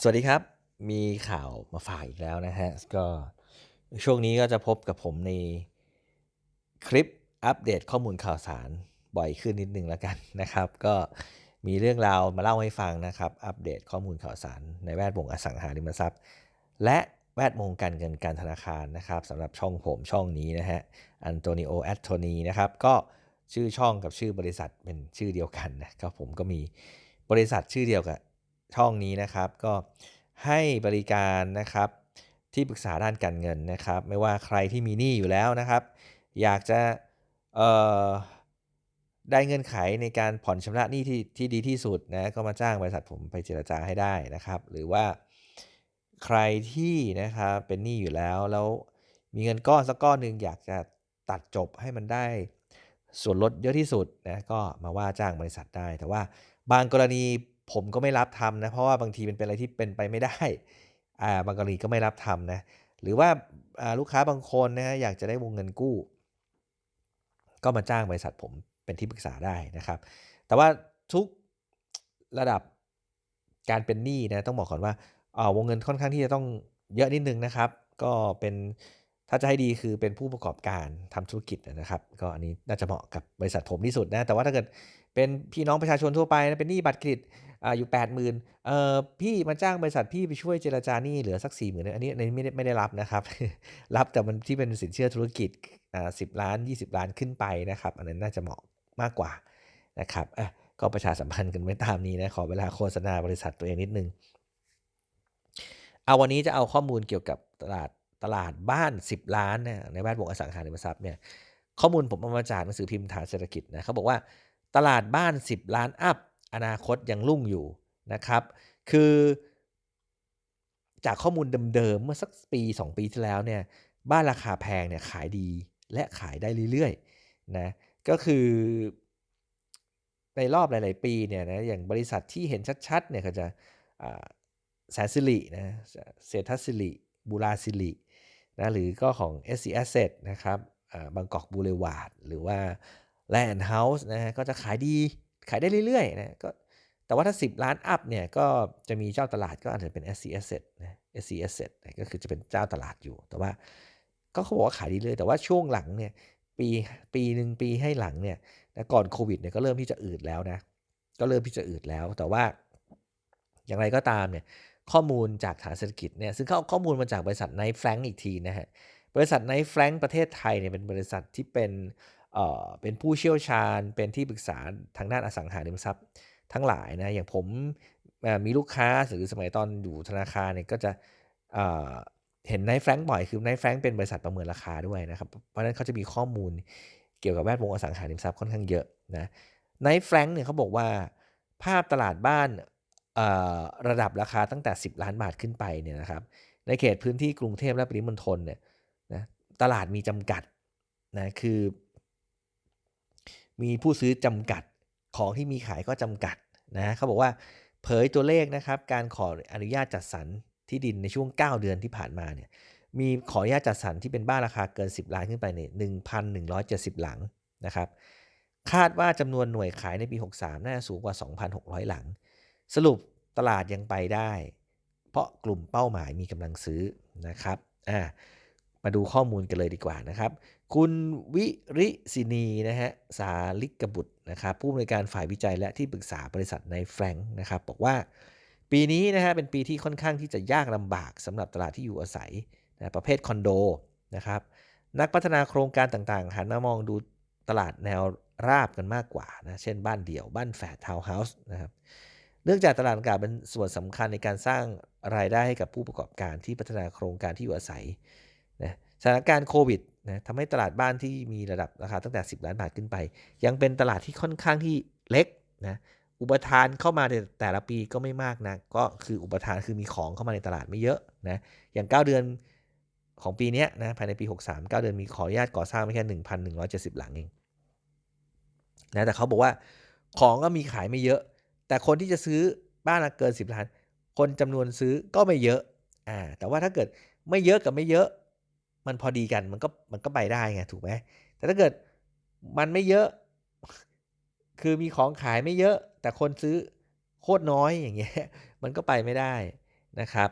สวัสดีครับ มีข่าวมาฝากอีกแล้วนะฮะ ก็ช่วงนี้ก็จะพบกับผมในคลิปอัปเดตข้อมูลข่าวสารบ่อยขึ้นนิดนึงแล้วกันนะครับ ก็มีเรื่องราวมาเล่าให้ฟังนะครับ อัปเดตข้อมูลข่าวสารในแวดวงอสังหาริมทรัพย์ และแวดวงการเงินการธนาคารนะครับสำหรับช่องผมช่องนี้นะฮะอันโตนิโอแอตโทนีนะครับ ก็ชื่อช่องกับชื่อบริษัทเป็นชื่อเดียวกันนะครับผมก็มีบริษัทชื่อเดียวกับ ช่องนี้นะครับ ก็ให้บริการนะครับที่ปรึกษาด้านการเงินนะครับ ไม่ว่าใครที่มีหนี้อยู่แล้วนะครับ อยากจะได้เงื่อนไขในการผ่อนชำระหนี้ที่ที่ดีที่สุดนะก็มาจ้างบริษัทผมไปเจรจาให้ได้นะครับ หรือว่าใครที่นะครับเป็นหนี้อยู่แล้วแล้วมีเงินก้อนสักก้อนหนึ่งอยากจะตัดจบให้มันได้ส่วนลดเยอะที่สุดนะก็มาว่าจ้างบริษัทได้ แต่ว่าบางกรณี ผมก็ไม่รับทำนะ เพราะว่าบางทีมันเป็นอะไรที่เป็นไปไม่ได้อ่าบางกรณีก็ไม่รับทำนะ หรือว่าลูกค้าบางคนนะฮะอยากจะได้วงเงินกู้ ก็มาจ้างบริษัทผมเป็นที่ปรึกษาได้นะครับ แต่ว่าทุกระดับการเป็นหนี้นะต้องบอกก่อนว่าอ่อวงเงินค่อนข้างที่จะต้องเยอะนิดนึงนะครับ ก็เป็น ถ้าจะให้ดีคือเป็นผู้ประกอบการทำธุรกิจนะครับ ก็อันนี้น่าจะเหมาะกับบริษัทผมที่สุดนะ แต่ว่าถ้าเกิดเป็นพี่น้องประชาชนทั่วไปนะเป็นหนี้บัตรเครดิตออยู่80,000เอ่อพี่มาจ้างบริษัทพี่ไปช่วยเจรจาหนี้เหลือสัก40,000อันอันนี้ไม่ได้ไม่ได้รับนะครับ รับแต่มันที่เป็นสินเชื่อธุรกิจอ่า10ล้าน 20 ล้านขึ้นไปนะครับ อันนั้นน่าจะเหมาะมากกว่านะครับอะก็ประชาสัมพันธ์กันไว้ตามนี้นะขอเวลาโฆษณาบริษัทตัวเองนิดนึงเอาวันนี้จะเอาข้อมูลเกี่ยวกับตลาด ตลาดบ้าน 10 ล้านเนะในแวดวงอสังหาริมทรัพย์เนี่ยข้อมูลผมเอามาจากหนังสือพิมพ์ฐานเศรษฐกิจนะเขาบอกว่าตลาดบ้าน 10 ล้านอัพ อนาคตยังรุ่งอยู่นะครับ คือจากข้อมูลเดิมๆเมื่อสักปี 2 ปีที่แล้วเนี่ยบ้านราคาแพงเนี่ยขายดีและขายได้เรื่อยๆนะก็คือในรอบหลาย ๆ ปีเนี่ยนะอย่างบริษัทที่เห็นชัดๆเนี่ยก็จะแสนสิรินะเศรษฐสิริบูราสิริ นะหรือก็ของ SC Asset นะครับบางกอกบูเลวาร์ดหรือว่า Land House นะฮะก็จะขายดีขายได้เรื่อยๆนะก็แต่ว่าถ้า 10 ล้านอัพเนี่ยก็จะมีเจ้าตลาดก็อาจจะเป็น SC Asset นะ SC Asset นะก็คือจะเป็นเจ้าตลาดอยู่ แต่ว่าก็เขาบอกว่าขายดีเลยแต่ว่าช่วงหลังเนี่ยปีปีหนึ่งปีให้หลังเนี่ยนะก่อนโควิดเนี่ยก็เริ่มที่จะอืดแล้วนะก็เริ่มที่จะอืดแล้วแต่ว่าอย่างไรก็ตามเนี่ย ข้อมูลจากฐานเศรษฐกิจเนี่ยซึ่งเขาเอาข้อมูลมาจากบริษัทไนท์แฟรงก์อีกทีนะฮะบริษัทไนท์แฟรงก์ประเทศไทยเนี่ยเป็นบริษัทที่เป็นเอ่อเป็นผู้เชี่ยวชาญ เป็นที่ปรึกษาทางด้านอสังหาริมทรัพย์ทั้งหลายนะอย่างผมมีลูกค้าหรือสมัยตอนอยู่ธนาคารเนี่ยก็จะเห็นไนท์แฟรงก์บ่อยคือไนท์แฟรงก์เป็นบริษัทประเมินราคาด้วยนะครับ เพราะนั้นเขาจะมีข้อมูลเกี่ยวกับแวดวงอสังหาริมทรัพย์ค่อนข้างเยอะนะไนท์แฟรงก์เนี่ยเขาบอกว่า ภาพตลาดบ้าน ระดับราคาตั้งแต่ 10 ล้านบาทขึ้นไปเนี่ยนะครับในเขตพื้นที่กรุงเทพและปริมณฑลเนี่ยนะตลาดมีจำกัดนะคือ มีผู้ซื้อจำกัดของที่มีขายก็จำกัดนะเขาบอกว่าเผยตัวเลขนะครับ การขออนุญาตจัดสรรที่ดินในช่วง 9 เดือนที่ผ่านมาเนี่ยมีขออนุญาตจัดสรรที่เป็นบ้านราคาเกิน 10 ล้านขึ้นไปเนี่ย1,170 หลังนะครับ คาดว่าจำนวนหน่วยขายในปี 63 น่าจะสูงกว่า 2,600 หลัง สรุปตลาดยังไปได้ เพราะกลุ่มเป้าหมายมีกำลังซื้อนะครับอ่ามาดูข้อมูลกันเลยดีกว่านะครับ คุณวิริศินีนะฮะสาลิกบุตรนะครับผู้อำนวยการฝ่ายวิจัยและที่ปรึกษาบริษัทในแฟรงค์นะครับบอกว่าปีนี้นะฮะเป็นปีที่ค่อนข้างที่จะยากลำบากสำหรับตลาดที่อยู่อาศัยนะประเภทคอนโดนะครับนักพัฒนาโครงการต่างๆ หันมามองดูตลาดแนวราบกันมากกว่านะเช่นบ้านเดี่ยวบ้านแฝดทาวน์เฮาส์นะครับ เนื่องจากตลาดอากาศเป็นส่วนสำคัญในการสร้างรายได้ให้กับผู้ประกอบการที่พัฒนาโครงการที่อยู่อาศัยนะสถานการณ์โควิดนะทำให้ตลาดบ้านที่มีระดับราคาตั้งแต่ 10 ล้านบาทขึ้นไป ยังเป็นตลาดที่ค่อนข้างที่เล็กนะอุปทานเข้ามาในแต่ละปีก็ไม่มากนะก็คืออุปทานคือมีของเข้ามาในตลาดไม่เยอะนะอย่าง 9 เดือนของปีนี้นะภายในปี 63 9 เดือนมีขออนุญาตก่อสร้างไม่แค่ 1,170 หลังเองนะแต่เขาบอกว่าของก็มีขายไม่เยอะ แต่คนที่จะซื้อบ้านละเกิน 10 ล้าน คนจำนวนซื้อก็ไม่เยอะอ่าแต่ว่าถ้าเกิดไม่เยอะกับไม่เยอะ มันพอดีกันมันก็มันก็ไปได้ไงถูกไหมแต่ถ้าเกิดมันไม่เยอะ คือมีของขายไม่เยอะ แต่คนซื้อโคตรน้อยอย่างเงี้ยมันก็ไปไม่ได้นะครับ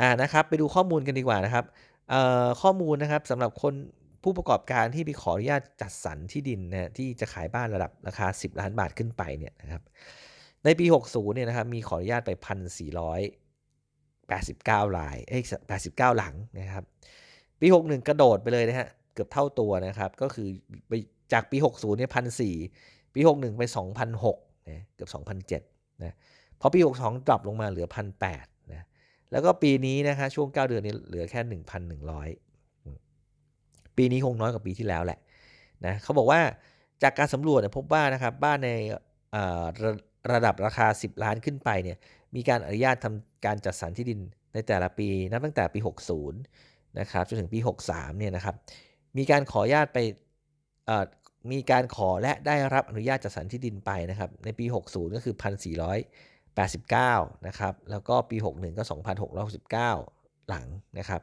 อ่านะครับไปดูข้อมูลกันดีกว่านะครับเอ่อข้อมูลนะครับสำหรับคนผู้ประกอบการที่ไปขออนุญาตจัดสรรที่ดินนะที่จะขายบ้านระดับราคา 10 ล้านบาทขึ้นไปเนี่ยนะครับ ในปี 60เนี่ยนะครับมีขออนุญาตไป 1,489 รายเอ้ย89 หลังนะครับ ปี 61 กระโดดไปเลยนะฮะ เกือบเท่าตัวนะครับ ก็คือไปจากปี 60เนี่ย1,400ปี 61 ไป 2,006นะเกือบ 2,007นะพอปี 62 ดรอปลงมาเหลือ1,800นะแล้วก็ปีนี้นะคะช่วง 9 เดือนนี้เหลือแค่ 1,100 ปีนี้คงน้อยกว่าปีที่แล้วแหละนะเขาบอกว่าจากการสำรวจพบว่านะครับบ้านใน ระดับราคา 10 ล้านขึ้นไปเนี่ยมีการอนุญาตทำการจัดสรรที่ดินในแต่ละปีนับตั้งแต่ปี 60 นะครับจนถึงปี 63 เนี่ยนะครับมีการขออนุญาตไปมีการขอและได้รับอนุญาตจัดสรรที่ดินไปนะครับในปี 60 ก็คือ 1,489 นะครับแล้วก็ปี 61 ก็ 2,669 หลังนะครับ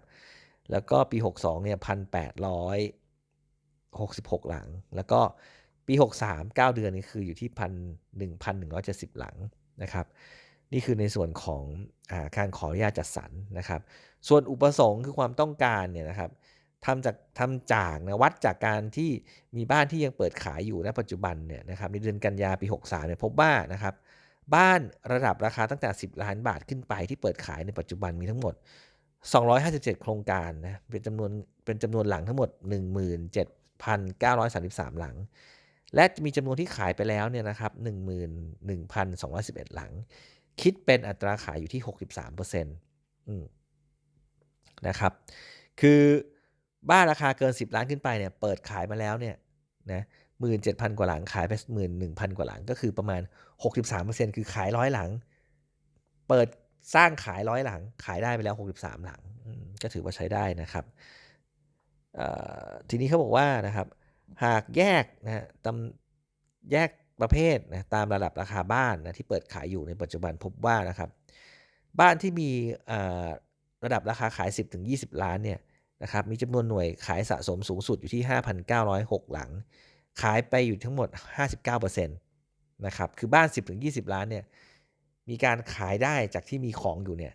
แล้วก็ปี 62 เนี่ย 1,866 หลัง แล้วก็ ปี 63 9 เดือนนี่คืออยู่ที่พัน1,170หนึ่งร้อยเจ็ดสิบหลังนะครับ นี่คือในส่วนของอการขออนุญาตจัดสรรนะครับ ส่วนอุปสงค์คือความต้องการเนี่ยนะครับทำจากทำจากนะวัดจากการที่มีบ้านที่ยังเปิดขายอยู่ณปัจจุบันเนี่ยนะครับในเดือนกันยาปี 63เนี่ยพบว่านะครับบ้านระดับราคาตั้งแต่ 10 ล้านบาทขึ้นไปที่เปิดขายในปัจจุบันมีทั้งหมด 257 โครงการนะเป็นจำนวนเป็นจำนวนหลังทั้งหมด 17,933 หลัง และมีจำนวนที่ขายไปแล้วเนี่ยนะครับ11,211 หลัง คิดเป็นอัตราขายอยู่ที่ 63%อืมนะครับ คือบ้านราคาเกิน 10 ล้านขึ้นไปเนี่ย เปิดขายมาแล้วเนี่ยนะหมื่นเจ็ดพันกว่าหลังขายไปหมื่นหนึ่งพันกว่าหลังก็คือประมาณ 63%คือขายร้อยหลัง เปิดสร้างขายร้อยหลัง ขายได้ไปแล้ว 63 หลัง ก็ถือว่าใช้ได้นะครับทีนี้เขาบอกว่านะครับ หากแยกนะตำแยกประเภทนะตามระดับราคาบ้านนะที่เปิดขายอยู่ในปัจจุบันพบว่านะครับ บ้านที่มีระดับราคาขาย 10-20 ล้านเนี่ยนะครับมีจำนวนหน่วยขายสะสมสูงสุดอยู่ที่ 5,906 หลัง ขายไปอยู่ทั้งหมด 59%นะครับคือบ้าน 10-20 ล้านเนี่ยมีการขายได้จากที่มีของอยู่เนี่ย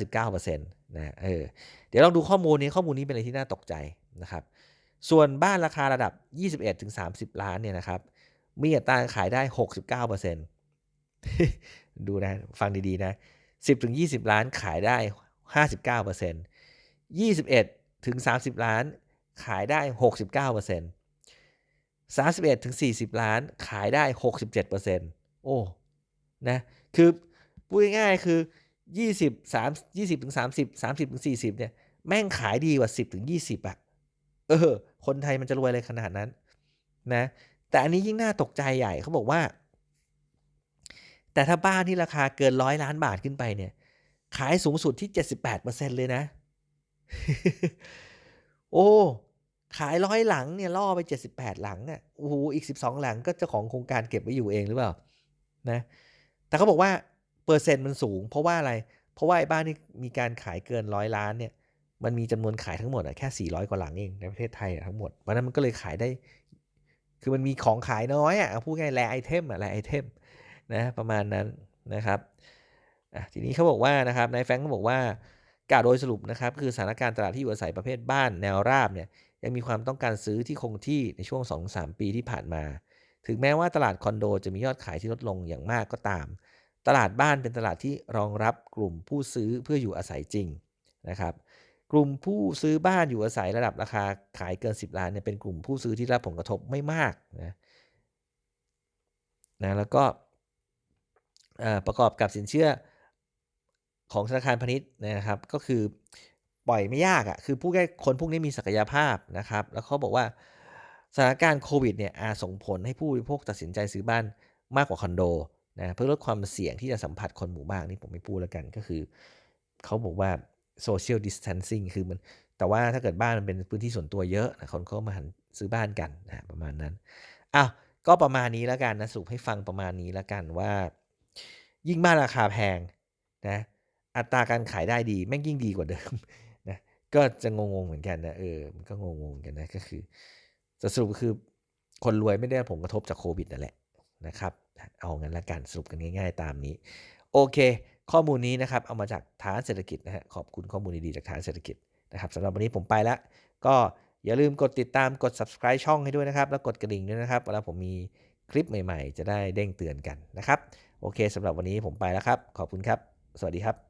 59%นะเออเดี๋ยวลองดูข้อมูลนี้ข้อมูลนี้เป็นอะไรที่น่าตกใจนะครับ ส่วนบ้านราคาระดับ 21-30 ล้านเนี่ยนะครับ มีอัตราขายได้ 69%ดูนะ ฟังดีๆนะ 10-20 ล้านขายได้ 59% 21ถึง30 ล้าน ขายได้ 69% 31ถึง40 ล้าน ขายได้ 67%โอ้ นะ คือ พูดง่ายๆ คือ 20 3 20ถึง30 30ถึง40 เนี่ย แม่งขายดีกว่า 10ถึง20อะเออ คนไทยมันจะรวยอะไรขนาดนั้นนะ แต่อันนี้ยิ่งน่าตกใจใหญ่เขาบอกว่า แต่ถ้าบ้านที่ราคาเกินร้อยล้านบาทขึ้นไปเนี่ย ขายสูงสุดที่ 78%เลยนะ โอ้ขายร้อยหลังเนี่ยล่อไป 78 หลังอะโอ้โหอีก 12 หลังก็เจ้าของโครงการเก็บไว้อยู่เองหรือเปล่านะ แต่เขาบอกว่าเปอร์เซ็นต์มันสูง เพราะว่าอะไร เพราะว่าไอ้บ้านที่มีการขายเกินร้อยล้านเนี่ย มันมีจำนวนขายทั้งหมดอะแค่ 400 กว่าหลังเองในประเทศไทยทั้งหมดเพราะนั้นมันก็เลยขายได้ คือมันมีของขายน้อยอะพูดง่ายแรไอเทมอะแรไอเทมนะประมาณนั้นนะครับทีนี้เขาบอกว่านะครับนายแฟงเขาบอกว่ากล่าวโดยสรุปนะครับ คือสถานการณ์ตลาดที่อยู่อาศัยประเภทบ้านแนวราบเนี่ยยังมีความต้องการซื้อที่คงที่ในช่วง 2-3 ปีที่ผ่านมา ถึงแม้ว่าตลาดคอนโดจะมียอดขายที่ลดลงอย่างมากก็ตาม ตลาดบ้านเป็นตลาดที่รองรับกลุ่มผู้ซื้อเพื่ออยู่อาศัยจริงนะครับ กลุ่มผู้ซื้อบ้านอยู่อาศัยระดับราคาขายเกิน 10 ล้านเนี่ยเป็นกลุ่มผู้ซื้อที่รับผลกระทบไม่มากนะนะแล้วก็ประกอบกับสินเชื่อของธนาคารพาณิชย์นะครับ ก็คือปล่อยไม่ยากอะ่ะคือผู้ง่คนพวกนี้มีศักยภาพนะครับ แล้วเขาบอกว่าสถานการณ์โควิดเนี่ยอาจส่งผลให้ผู้บริโภคตัดสินใจซื้อบ้านมากกว่าคอนโดนะเพื่อลดความเสี่ยงที่จะสัมผัสคนหมู่บ้านนี่ผมไม่พูดแล้วกันก็คือเขาบอกว่า social distancing คือมัน แต่ว่าถ้าเกิดบ้านมันเป็นพื้นที่ส่วนตัวเยอะนะคนเขามาหันซื้อบ้านกันนะประมาณนั้นอ้าวก็ประมาณนี้แล้วกันนะสรุปให้ฟังประมาณนี้แล้วกันว่า ยิ่งบ้านราคาแพงนะอัตราการขายได้ดีแม่งยิ่งดีกว่าเดิมนะก็จะงงๆเหมือนกันนะเออมันก็งงๆกันนะก็คือสรุปคือคนรวยไม่ได้ผลกระทบจากโควิดนั่นแหละนะครับ เอางั้นละกันสรุปกันง่าย ๆ ตามนี้ โอเค ข้อมูลนี้นะครับเอามาจากฐานเศรษฐกิจนะฮะขอบคุณข้อมูลดีๆจากฐานเศรษฐกิจนะครับสำหรับวันนี้ผมไปแล้ว ก็อย่าลืมกดติดตามกด subscribe ช่องให้ด้วยนะครับ แล้วกดกระดิ่งด้วยนะครับเวลาผมมีคลิปใหม่ ๆ จะได้เด้งเตือนกันนะครับ โอเคสำหรับวันนี้ผมไปแล้วครับ ขอบคุณครับ สวัสดีครับ